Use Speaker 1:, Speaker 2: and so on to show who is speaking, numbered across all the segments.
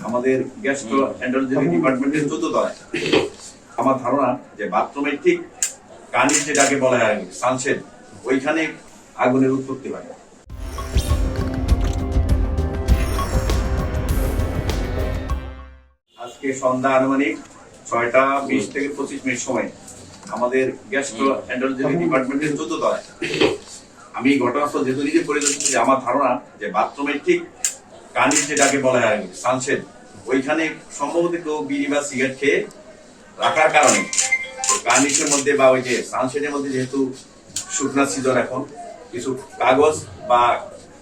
Speaker 1: আমাদের গ্যাস্ট্রো ডিপার্টমেন্টের চোদ্দ তলায় আমার ধারণা যে বাথরুমের ঠিক কানির যেটাকে বলা হয় সানসেট ওইখানে আগুনের উৎপত্তি হয়। আজকে সন্ধ্যা আনুমানিক ছয়টা বিশ থেকে পঁচিশ মিনিট সময় আমাদের গ্যাস্ট্রো এন্টারোলজি ডিপার্টমেন্টের চোদ্দ তলায় আমি ঘটনাস্থল যেহেতু নিজে পরিদর্শন আমার ধারণা যে বাথরুমের ঠিক কানির যেটাকে বলা হয় সানসেট ওইখানে সম্ভবত কেউ বিড়ি বা সিগারেট খেয়ে রাখার কারণে কার্নিশের মধ্যে বা ওই যে সানসেটের মধ্যে যেহেতু শুকনা সিজন এখন, কিছু কাগজ বা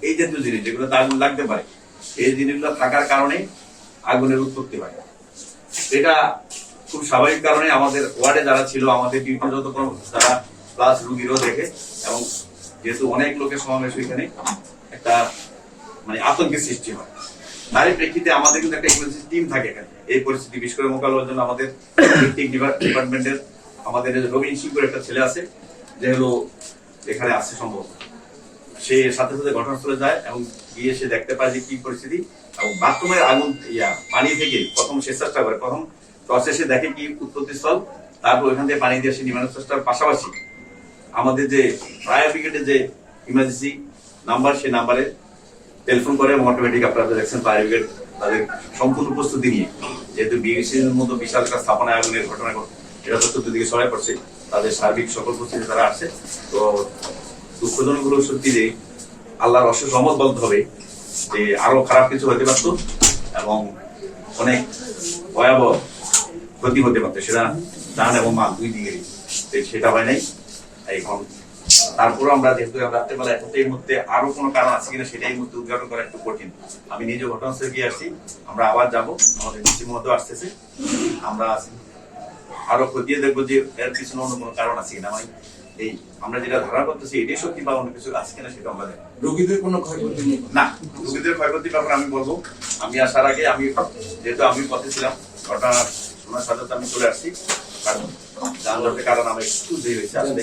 Speaker 1: এই জাতীয় জিনিস যেগুলো আগুন লাগতে পারে, এই জিনিসগুলো থাকার কারণে আগুনের উৎপত্তি হয়। এটা খুব স্বাভাবিক কারণে আমাদের ওয়ার্ডে যারা ছিল, আমাদের ডিউটি যত যারা প্লাস রুগীরও দেখে, এবং যেহেতু অনেক লোকের সমাবেশ ওইখানে একটা মানে আতঙ্কের সৃষ্টি হয়। তারই প্রেক্ষিতে আমাদের কিন্তু একটা ইমার্জেন্সি টিম থাকে এখানে। এই পরিস্থিতি বিশেষ করে মোকাবিলার জন্য আমাদের ডিপার্টমেন্টের আমাদের রবীন সিংপুর একটা ছেলে আছে, যে হলো এখানে আসছে সম্ভব সে সাথে সাথে ঘটনাস্থলে যায় এবং গিয়ে সে দেখতে পায় যে কি পরিস্থিতি এবং বাথরুমের আগুন, ইয়া, পানি থেকে প্রথম সে চেষ্টা করে। প্রথম প্রসেসে দেখে কি উৎপত্তি স্থল, তারপর ওইখান থেকে পানি দিয়ে সে নির্মাণ চেষ্টার পাশাপাশি আমাদের যে ফায়ার ব্রিগেডের যে ইমার্জেন্সি নাম্বার সেই নাম্বারে টেলিফোন করে এবং অটোমেটিক আপনারা দেখছেন ফায়ার তাদের সম্পূর্ণ প্রস্তুতি নিয়ে। যেহেতু বিএসির মতো বিশাল একটা স্থাপনায় আগুনের ঘটনা ঘটে এটা তো চতুর্দিকে ছড়ায় পড়ছে, তাদের সার্বিক সকল প্রস্তুতি তারা আসছে। তো দুঃখজনক হলো সত্যি যে আল্লাহর অশেষ রহমত বলতে হবে যে আরও খারাপ কিছু হতে পারত এবং অনেক ভয়াবহ ক্ষতি হতে পারতো। সেটা জান এবং মাল দুই দিকেরই। সেটা হয় নাই। এখন তারপরে আমরা যেহেতু রাত্রেবেলা এখন এই মুহূর্তে আরও কোনো কারণ আছে কিনা সেটাই মুহূর্তে উদ্ঘাটন করা একটু কঠিন। আমি নিজে ঘটনাস্থলে গিয়ে আসছি আমরা আবার যাব আমাদের ডিসি মহোদয় আসতেছে। আমরা আরও খতিয়ে দেখব যে এর পিছনে অন্য কোনো কারণ আছে কিনা। মানে এই আমরা যেটা ধারণা করতেছি এটাই সত্যি বা অন্য কিছু আছে কিনা সেটা আমরা
Speaker 2: রোগীদের কোনো ক্ষয়ক্ষতি নেই?
Speaker 1: না রোগীদের ক্ষয়ক্ষতির ব্যাপারে আমি বলব আমি আসার আগে আমি যেহেতু আমি পথে ছিলাম ঘটনা শোনার সাথে আমি চলে আসছি। কারণ যানজটের কারণ আমার একটু দেরি হয়েছে আসলে